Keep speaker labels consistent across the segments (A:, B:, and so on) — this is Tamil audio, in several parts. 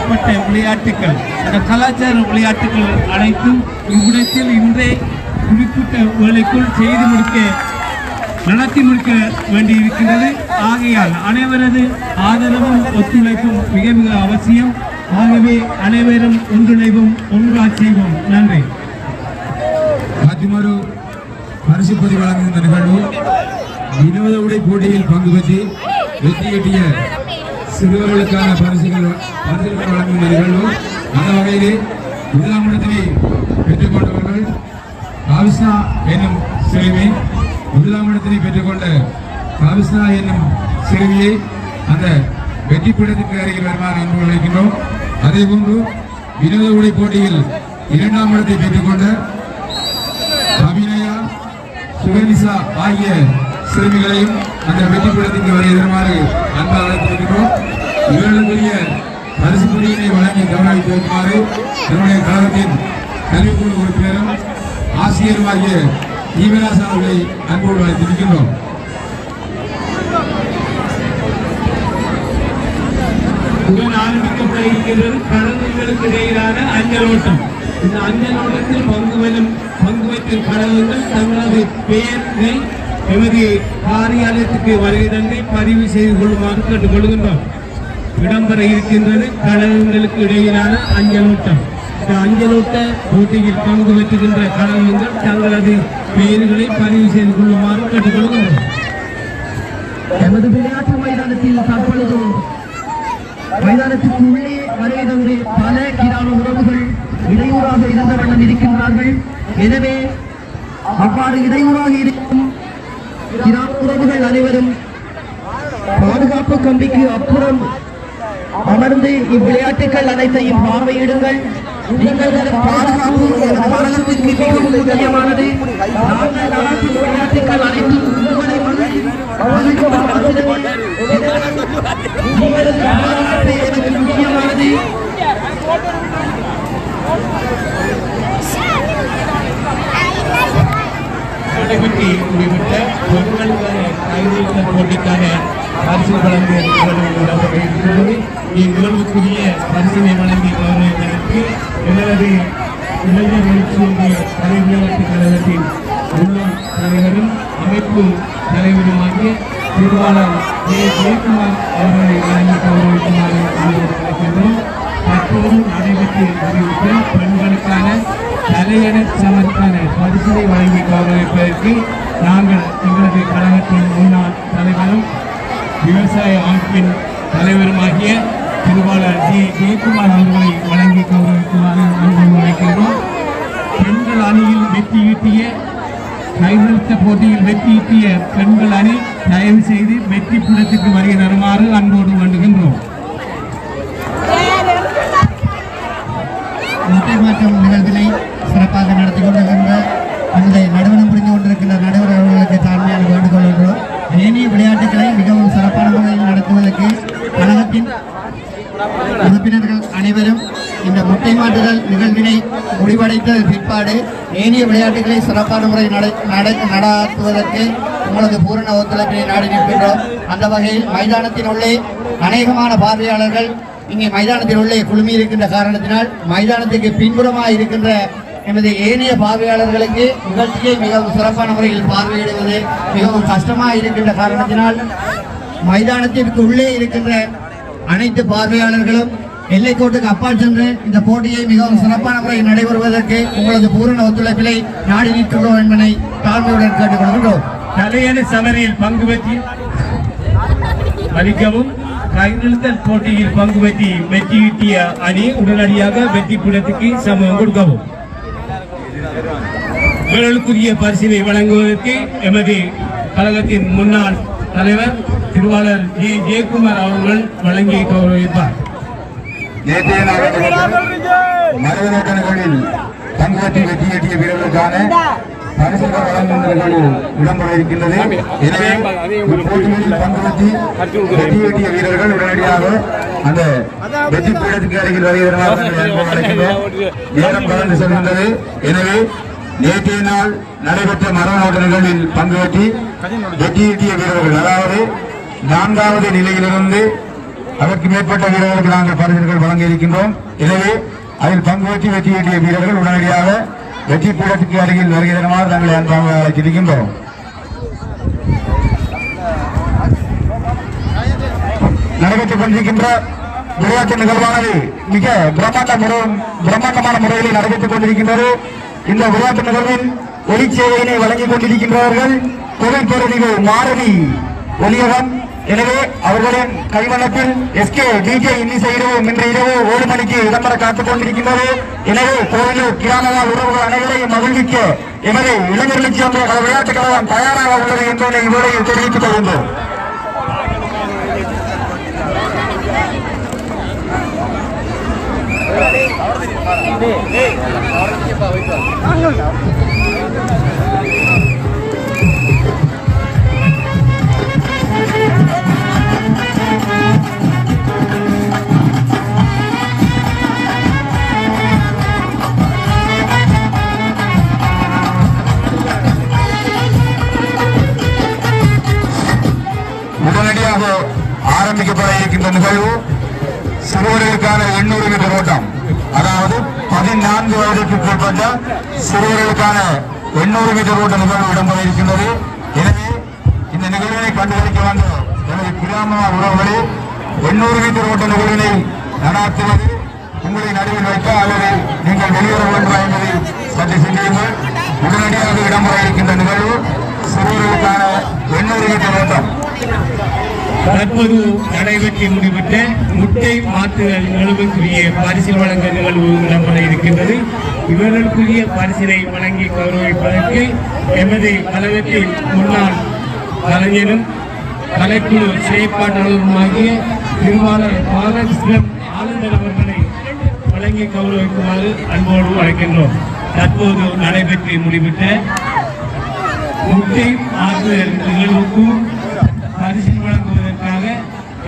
A: செய்யப்பட்ட விளையாட்டுகள் இந்த கலாச்சார விளையாட்டுகள் அனைத்தும் இவ்விடத்தில் இன்றே குறிப்பிட்ட வேலைக்குள் செய்து முடிக்க நடத்தி முடிக்க வேண்டியிருக்கின்றது. ஆகையால் அனைவரது ஆதரவும் ஒத்துழைப்பும் மிக மிக அவசியம். ஆகவே அனைவரும் ஒன்றிணைவும் ஒன்றா செய்வோம். நன்றி.
B: மத்திமரு பரிசு பதிவு வழங்கும் இந்த நிகழ்வு. வினோத உடை போட்டியில் பங்கு பெற்று வெற்றி கட்டிய சிறுவர்களுக்கான பரிசுகள் பரிசுகள் வழங்கும் நிகழ்வு. அந்த வகையிலே முதலாம் இடத்திலே பெற்றுக்கொண்டவர்கள் காவிஸ்னா என்னும் சிறுமி முதலாம் இடத்தினை பெற்றுக்கொண்ட காவிஸ்னா என்னும் சிறுமியை அந்த வெற்றி பீடத்திற்கு அருகில் வருமாறு அன்பு அழைக்கின்றோம். அதே போன்று வினோத உடை போட்டியில் இரண்டாம் இடத்தை பெற்றுக்கொண்ட அபிநயா சுகனிசா ஆகிய சிறுமிகளையும் அந்த வெற்றி பீடத்திற்கு வரை எதிர்மாறு அன்பாக அழைத்திருக்கிறோம் இவர்களுக்குரிய பரிசு பொடியினை வழங்கி கவனித்து வைக்குமாறு என்னுடைய கழகத்தின் கல்விக்குழு உறுப்பினரும் ஆசிரியருமாகிய ஈவராஸ் அவர்களை அன்போடு அழைத்திருக்கின்றோம்.
A: உடன் ஆரம்பிக்கப்பட இருக்கிறது கடல்களுக்கு இடையிலான அஞ்சல் ஓட்டம். இந்த அஞ்சல் ஓட்டத்தில் பங்கு வரும் பங்கு வைக்கும் கடல்கள் தங்களது பெயரை எமது காரியாலயத்துக்கு வருகை தந்தை பதிவு செய்து கொள்ளுமாறு கேட்டுக் கொள்கின்றோம் இடம்பெற இருக்கின்றது. கழகங்களுக்கு இடையிலான அஞ்சலூட்டம். இந்த அஞ்சலூட்ட போட்டியில் பங்கு பெற்றுகின்ற கழகங்கள் தங்களது பெயர்களை பதிவு செய்து கொள்ளுமாறு கேட்டுக்கொள்கின்றோம்.
C: எமது விளையாட்டு மைதானத்தில் தற்பொழுது மைதானத்துக்கு உள்ளே வருகை தந்து பல கிராம உறவுகள் இடையூறாக இருந்த வண்ணம் இருக்கின்றார்கள். எனவே அவ்வாறு இடையூறாக இருக்கும் கிராம உறவுகள் அனைவரும் பாதுகாப்பு கம்பிக்கு அப்புறம் அமர்ந்து இவ்விளையாட்டுகள் அனைத்தையும் பார்வையிடுங்கள். நீங்கள் பாதுகாப்பு எமது மிகவும் முக்கியமானது. நாங்கள் நடத்தும் விளையாட்டுகள் அனைத்தும் முக்கியமானது
A: நடைபெற்று முடிவிட்ட போட்டிக்கான பரிசு வழங்க இருக்கிறது இந்நிகழ்வுக்குரிய பரிசினை வழங்கி கௌரவிப்பதற்கு எனது இளைஞர் எழுச்சியுடைய கலைவிளையாட்டு கழகத்தின் முன்னாள் தலைவரும் அமைப்பு தலைவருமாகிய திருவாளர் ஜே ஜெயக்குமார் அவர்களை வழங்கி கௌரவிக்குமாறு அழைக்கின்றோம் தற்போது நடைபெற்று பெண்களுக்கான தலையண பரிசினை வழங்கி கௌரவிப்பதற்கு நாங்கள் எங்களது கழகத்தின் முன்னாள் தலைவரும் விவசாய அமைப்பின் தலைவருமாகிய திருவாளர் ஜி. ஜெயக்குமார் அவர்களை வழங்கி கௌரவிக்குமாறு அன்போடு அழைக்கின்றோம். பெண்கள் அணியில் வெற்றி ஈட்டிய கைநிறுத்த போட்டியில் வெற்றி ஈட்டிய பெண்கள் அணி தயவு செய்து வெற்றி புறத்துக்கு வருகை தருமாறு அன்போடு வேண்டுகின்றோம்.
C: முட்டை மாற்றம் நிகழ்வினை சிறப்பாக நடத்தி கொண்டிருக்கின்ற நமது நடுவணம் புரிந்து கொண்டிருக்கின்ற நடுவர் அவர்களுக்கு தாழ்மையான வேண்டுகோள் என்றோம் ஏனைய விளையாட்டுகளை மிகவும் சிறப்பான முறையில் நடத்துவதற்கு கழகத்தின் உறுப்பினர்கள் அனைவரும் பரிமாற்றுதல் நிகழ்வினை முடிவடைத்த பிற்பாடு ஏனைய விளையாட்டுகளை சிறப்பான முறை நட- நடாத்துவதற்கு உங்களது பூரண ஒத்துழைப்பினை நாடி நிற்கின்றோம். அந்த வகையில் மைதானத்தின் உள்ளே அநேகமான பார்வையாளர்கள் இங்கே மைதானத்தில் உள்ளே குழுமி இருக்கின்ற காரணத்தினால் மைதானத்துக்கு பின்புறமாக இருக்கின்ற எமது ஏனைய பார்வையாளர்களுக்கு நிகழ்ச்சியை மிகவும் சிறப்பான முறையில் பார்வையிடுவது மிகவும் கஷ்டமாக இருக்கின்ற காரணத்தினால் மைதானத்திற்கு உள்ளே இருக்கின்ற அனைத்து பார்வையாளர்களும் எல்லைக்கோட்டுக்கு அப்பால் சென்று இந்த போட்டியை மிகவும் சிறப்பான முறையில் நடைபெறுவதற்கு உங்களது பூரண ஒத்துழைப்பிலை நாடி நீட்டுள்ளோம் என்பதை தாழ்மையுடன் கேட்டுக்கொள்கின்றோம்
A: தலையணி சமரியில் பங்கு பெற்றி அளிக்கவும் கைநிறுத்தல் போட்டியில் பங்கு பெற்றி வெற்றி ஈட்டிய அணி உடனடியாக வெற்றி புலத்துக்கு சமம் கொடுக்கவும். வீரர்களுக்குரிய பரிசினை வழங்குவதற்கு எமது கழகத்தின் முன்னாள் தலைவர் திருவாளர் ஜே. ஜெயக்குமார் அவர்கள் வழங்கி கௌரவிப்பார்
B: நேற்றைய நாள் மரபணு நிகழ்வில் பங்கு பெற்று வெற்றி ஈட்டிய வீரர்களுக்கான பரிசுகள் நிகழ்வு இடம்பெற இருக்கின்றது. எனவே இப்போட்டிகளில் பங்கு பெற்று வெற்றி ஈட்டிய வீரர்கள் உடனடியாக அந்த வெற்றி பீடத்துக்கு அருகில் அழைக்கின்றோம். நேரம் கடந்து செல்கின்றது. எனவே நேற்றைய நாள் நடைபெற்ற மரபணோட்ட நிகழ்வில் பங்கு பெற்று வெற்றி ஈட்டிய வீரர்கள் அதாவது நான்காவது நிலையிலிருந்து அதற்கு மேற்பட்ட வீரர்களுக்கு நாங்கள் பரிசுகள் வழங்க இருக்கின்றோம் எனவே அதில் பங்கு வச்சு வெற்றி ஈட்டிய வீரர்கள் உடனடியாக வெற்றி பீடத்துக்கு அருகில் வருகை தருமாறு நாங்கள் அன்பாக அழைத்திருக்கின்றோம். நடைபெற்றுக் கொண்டிருக்கின்ற விளையாட்டு நிகழ்வானது மிக பிரம்மாண்ட முறை பிரம்மாண்டமான முறையில் நடைபெற்றுக் கொண்டிருக்கின்றது. இந்த விளையாட்டு நிகழ்வின் ஒளி சேவையினை வழங்கிக் கொண்டிருக்கின்றவர்கள் தொழிற்பொருளிகள் மாரதி ஒலியகம் எனவே அவர்களின் கைவண்ணத்தில் எஸ்கே டிஜே இன்னிசை இரவு இன்று இரவு ஏழு மணிக்கு இடம்பெற காத்துக் கொண்டிருக்கின்றது. எனவே கோவிலூர் கிராமவா உறவுகள் அனைவரையும் மகிழ்விக்க எமது இளைஞர்களுக்கு என்ற விளையாட்டுக் கழகம் தயாராக உள்ளது என்பதை இவரையும் தெரிவித்துக் கொள்கின்றோம். உடனடியாக ஆரம்பிக்கப்பட இருக்கின்ற நிகழ்வு சிறுவர்களுக்கான எண்ணூறு மீட்டர் ஓட்டம். அதாவது பதினான்கு வயதுக்கு உட்பட்ட சிறுவர்களுக்கான எண்ணூறு மீட்டர் ஓட்ட நிகழ்வு இடம்பெற இருக்கின்றது. எனவே இந்த நிகழ்வினை கண்டுகளிக்க வந்த எனது கிராம உறவுகளே எண்ணூறு மீட்டர் ஓட்ட நிகழ்வினை நடாத்துவது உங்களை நடுவில் வைக்க அல்லது நீங்கள் வெளியேற வேண்டுமா என்பதை சற்று சிந்தியுங்கள். உடனடியாக இடம்பெற இருக்கின்ற நிகழ்வு சிறுவர்களுக்கான எண்ணூறு மீட்டர் ஓட்டம்.
A: தற்போது நடைபெற்று முடிவிட்ட முட்டை மாற்றுதல் நிகழ்வுக்குரிய பரிசில் வழங்க நிகழ்வு இடம்பெற இருக்கின்றது. இவர்களுக்குரிய பரிசிலை வழங்கி கௌரவிப்பதற்கு எமது கழகத்தின் முன்னாள் கலைஞரும் கலைக்குழு செயற்பாட்டாளருமாகிய திருவாளர் பாலகிருஷ்ணன் ஆளுநர் அவர்களை வழங்கி கௌரவிக்குமாறு அன்போடு அழைக்கின்றோம். தற்போது நடைபெற்று முடிவிட்ட முட்டை ஆற்றுதல் நிகழ்வுக்கும்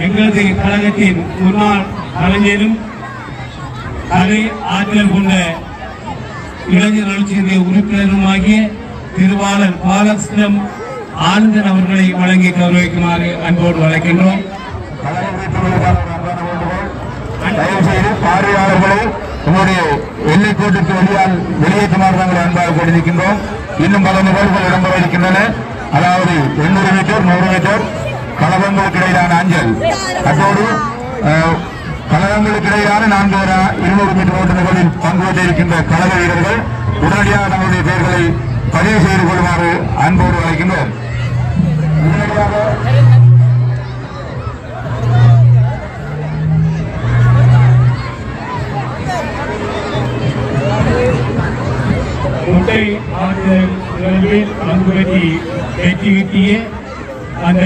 A: எங்களது கழகத்தின் முன்னாள் கலைஞரும் கலை ஆற்றல் கொண்ட இளைஞர் நலச்சேர்ந்த உறுப்பினருமாகிய திருவாளர் பாலகிருஷ்ணம் ஆனந்தன் அவர்களை வழங்கி கௌரவிக்குமாறு அன்போடு வழங்கின்றோம்
B: பார்வையாளர்களை உங்களுடைய எல்லைக்கோட்டுக்கு வெளியால் வெளியேற்றுமாறு நாங்கள் அன்பாக கொண்டிருக்கின்றோம். இன்னும் பல நிகழ்வுகள் இடம்பெற இருக்கின்றன. அதாவது எண்ணூறு மீட்டர் நூறு மீட்டர் கழகங்களுக்கு இடையிலான அஞ்சல். அத்தோடு கழகங்களுக்கு இடையிலான நான்கு இருநூறு மீட்டர் ஓட்ட நிகழ்வில் பங்கு பெற்று இருக்கின்ற கழக வீரர்கள் உடனடியாக தங்களுடைய பெயர்களை பதிவு செய்து கொள்ளுமாறு அன்போடு அழைக்கின்றோம். உடனடியாக
A: முட்டை ஆற்றுதல் வெற்றி கிட்டிய அந்த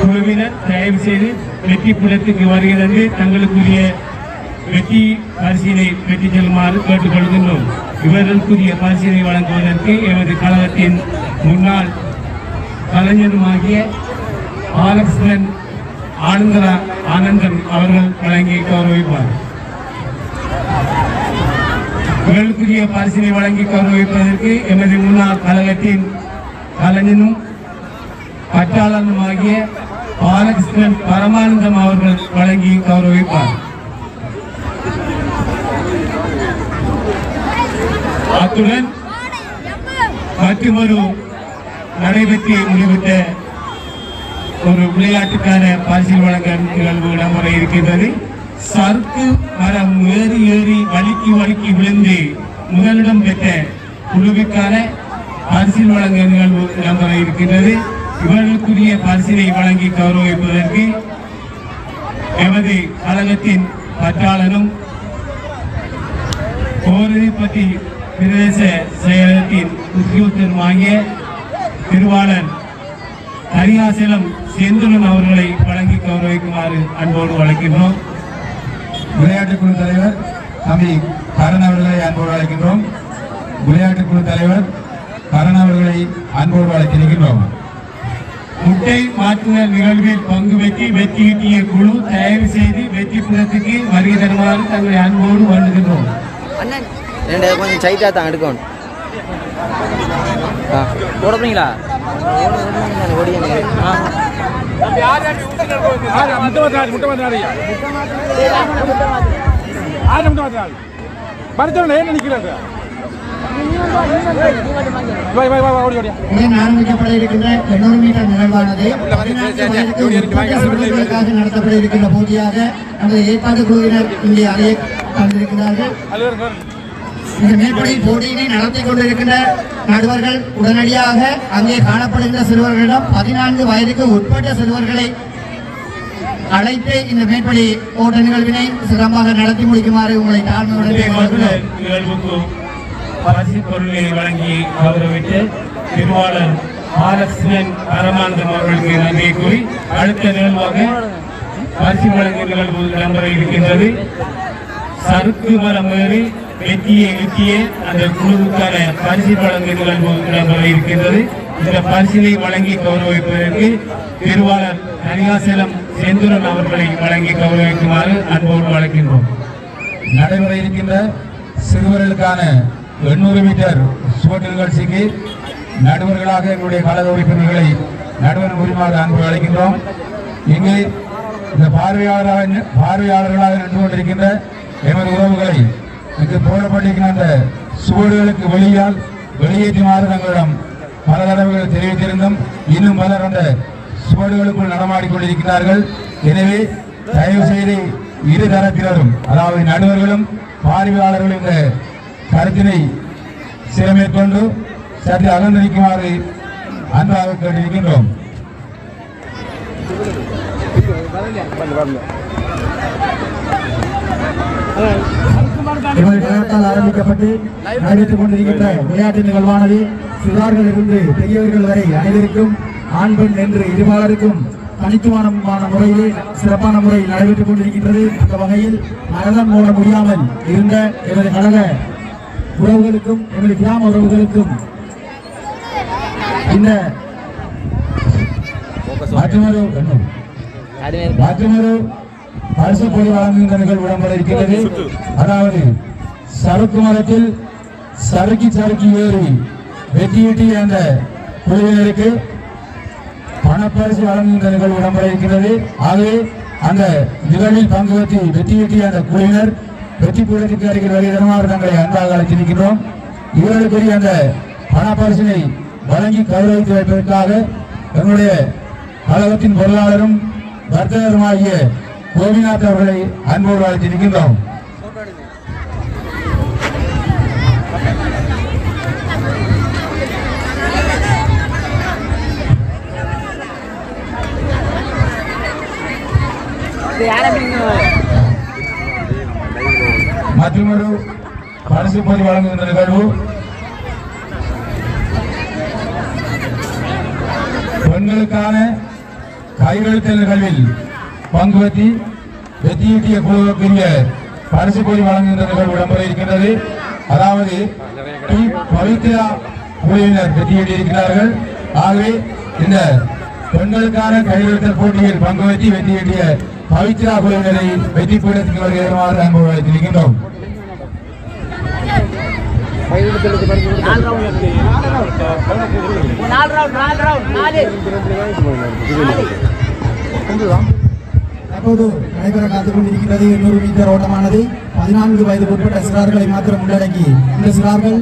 A: குழுவினர் தயவு செய்து வெற்றி புலத்துக்கு வருகிறது. தங்களுக்குரிய வெற்றி பரிசீலை பெற்றுச் செல்லுமாறு கேட்டுக்கொள்கின்றோம். இவர்களுக்குரிய பரிசீலை வழங்குவதற்கு எமது கழகத்தின் முன்னாள் கலைஞருமாகிய பாலகிருஷ்ணன் ஆனந்தரா ஆனந்தன் அவர்கள் வழங்கி கௌரவிப்பார். இவர்களுக்குரிய பரிசினை வழங்கி கௌரவிப்பதற்கு எமது முன்னாள் கழகத்தின் கலைஞனும் பற்றாளனுமாகிய பாலகிருஷ்ணன் பரமானந்தம் அவர்கள் வழங்கி கௌரவிப்பார். அத்துடன் மற்றொரு நடைபெற்று முடிவிட்ட ஒரு விளையாட்டுக்கான பரிசில் வழங்க நிகழ்வு இடம்பெற இருக்கின்றது. சர்க்கு மரம் ஏறி ஏறி வலுக்கி வலுக்கி விழுந்து முதலிடம் பெற்ற குழுவிற்கான பரிசில் வழங்க நிகழ்வு நடைமுறை இருக்கின்றது. இவர்களுக்குரிய பரிசினை வழங்கி கௌரவிப்பதற்கு எமது கழகத்தின் பற்றாளரும் கோரிப்பட்டி பிரதேச செயலகத்தின் உத்தியோகத்தருமாகிய திருவாளர் ஹரியாசலம் செந்துலன் அவர்களை வழங்கி கௌரவிக்குமாறு அன்போடு வழங்கின்றோம்
B: விளையாட்டுக் குழு தலைவர் தம்பி கரண் அவர்களை அன்போடு அழைக்கின்றோம். விளையாட்டுக் குழு தலைவர் கரண் அவர்களை அன்போடு அழைத்திருக்கின்றோம்
A: முட்டை மாற்றுதல் நிகழ்வில் பங்கு பெற்றி வெற்றி ஈட்டிய குழு தயவு செய்து வெற்றி புறத்துக்கு வருகை தருமாறு தங்களை அன்போடு
D: ரெண்டு கொஞ்சம் சைட்டாக தான் எடுக்கணும் போட போறீங்களா
E: முட்டை மாத்திராது முட்டை
C: உடன் ஆரம்பிக்கப்பட இருக்கின்ற எண்ணூறு மீட்டர் நிகழ்வானது பதினான்கு நடத்தப்பட இருக்கின்ற போட்டியாக நமது ஏற்பாடு குழுவினர் இங்கே அறைய தந்திருக்கிறார்கள். இந்த மேற்படி போட்டியினை நடத்தி கொண்டிருக்கின்ற நடுவர்கள் உடனடியாக அங்கே காணப்படுகின்ற சிறுவர்களிடம் பதினான்கு வயதுக்கு உட்பட்ட சிறுவர்களை அழைத்து இந்த மேற்படி ஓட்ட நிகழ்வினை சிறப்பாக நடத்தி முடிக்குமாறு உங்களை தாழ்மையுடன்
A: பரிசு பொருளை வழங்கி கௌரவித்து திருவாளர் பாலகிருஷ்ணன் பரமானந்தம் அவர்களுக்கு நன்றியை கூறி அடுத்த நிகழ்வாக பரிசு வழங்குகள் நிகழ்வு இருக்கின்றது. சறுக்கு மரம் ஏறி வெற்றியை வெற்றிய அந்த குழுவுக்கான பரிசு வழங்குகள் நிகழ்வு இருக்கின்றது. இந்த பரிசினை வழங்கி கௌரவிப்பதற்கு திருவாளர் ஹரிகாசலம் செந்துரன் அவர்களை வழங்கி கௌரவிக்குமாறு அன்போடு வழங்கின்றோம்
B: நடைபெற இருக்கின்ற சிறுவர்களுக்கான எண்ணூறு மீட்டர் சுவட்டு நிகழ்ச்சிக்கு நடுவர்களாக எங்களுடைய கழக உறுப்பினர்களை நடுவர் உரிமாறு அன்பு அழைக்கின்றோம். இங்கு இந்த பார்வையாளராக பார்வையாளர்களாக நின்று கொண்டிருக்கின்ற எமது உறவுகளை இங்கு போடப்பட்டிருக்கிற அந்த சுவடுகளுக்கு வெளியால் வெளியேற்றுமாறு தங்களிடம் பல தடவைகள் தெரிவித்திருந்தும். இன்னும் பலர் அந்த சுவடுகளுக்குள் நடமாடிக்கொண்டிருக்கிறார்கள் எனவே தயவு செய்து இரு தரப்பினரும் அதாவது நடுவர்களும் பார்வையாளர்களும் இந்த கருத்தினை சிறமேற்கொண்டு சற்று அகர்ந்திருக்குமாறு அன்பாக கேட்டிருக்கின்றோம்.
C: இவர்கள் கழகத்தால் ஆரம்பிக்கப்பட்டு நடைபெற்றுக் கொண்டிருக்கின்ற விளையாட்டு நிகழ்வானது சிறார்கள் இருந்து பெரியவர்கள் வரை அனைவருக்கும் ஆண் பெண் என்று இருபாலருக்கும் தனித்துவமான முறையிலே சிறப்பான முறையில் நடைபெற்றுக் கொண்டிருக்கின்றது. அந்த வகையில் மரணம் மூட முடியாமல் இருந்த எமது கழக உறவுகளுக்கும் எமது கிராம உறவுகளுக்கும் இந்த மற்றொரு மற்றொரு அரசு பொது வழங்குகின்ற நிகழ்வு இடம்பெற இருக்கிறது அதாவது சறுக்கு மரத்தில் சறுக்கி சறுக்கி ஏறி வெட்டியிட்டிய அந்த குழுவினருக்கு பணப்பரிசு வழங்குகின்ற நிகழ்வு இடம்பெற இருக்கிறது ஆகவே அந்த நிகழ்வில் பங்கு பெற்று வெற்றியிட்டிய அந்த குழுவினர் வெற்றி பீடத்திற்கு அருகில் வருகிறமாறு தங்களை அன்பாக அழைத்திருக்கின்றோம். இவர்களுக்குரிய அந்த பணப்பரிசினை வழங்கி கௌரவித்து வைப்பதற்காக எங்களுடைய கழகத்தின் பொருளாளரும் வர்த்தகருமாகிய கோபிநாத் அவர்களை அன்போடு அழைத்திருக்கின்றோம். மற்றொரு பரிசு பொதி வழங்குகின்ற நிகழ்வு பெண்களுக்கான கையெழுத்து நிகழ்வில் பங்கு பற்றி வெற்றியீட்டிய குழுவுக்குரிய பரிசு பொறி வழங்குகின்ற நிகழ்வு இடம்பெற இருக்கின்றது அதாவது டி. பவித்ரா குழுவினர் வெற்றியீட்டி இருக்கிறார்கள் ஆகவே இந்த பெண்களுக்கான கையெழுத்தல் போட்டியில் பங்கு பற்றி வெற்றியீட்டிய பவித்ரா குழுவினரை வெற்றி பீடத்துக்கு வருகிறவாறு அன்பு அழைத்திருக்கின்றோம் தற்போது நடைபெற காத்துக் கொண்டிருக்கிறது எண்ணூறு மீட்டர் ஓட்டமானது பதினான்கு வயதுக்கு உட்பட்ட சிறார்களை மாத்திரம் உள்ளடக்கி இந்த சிறார்கள்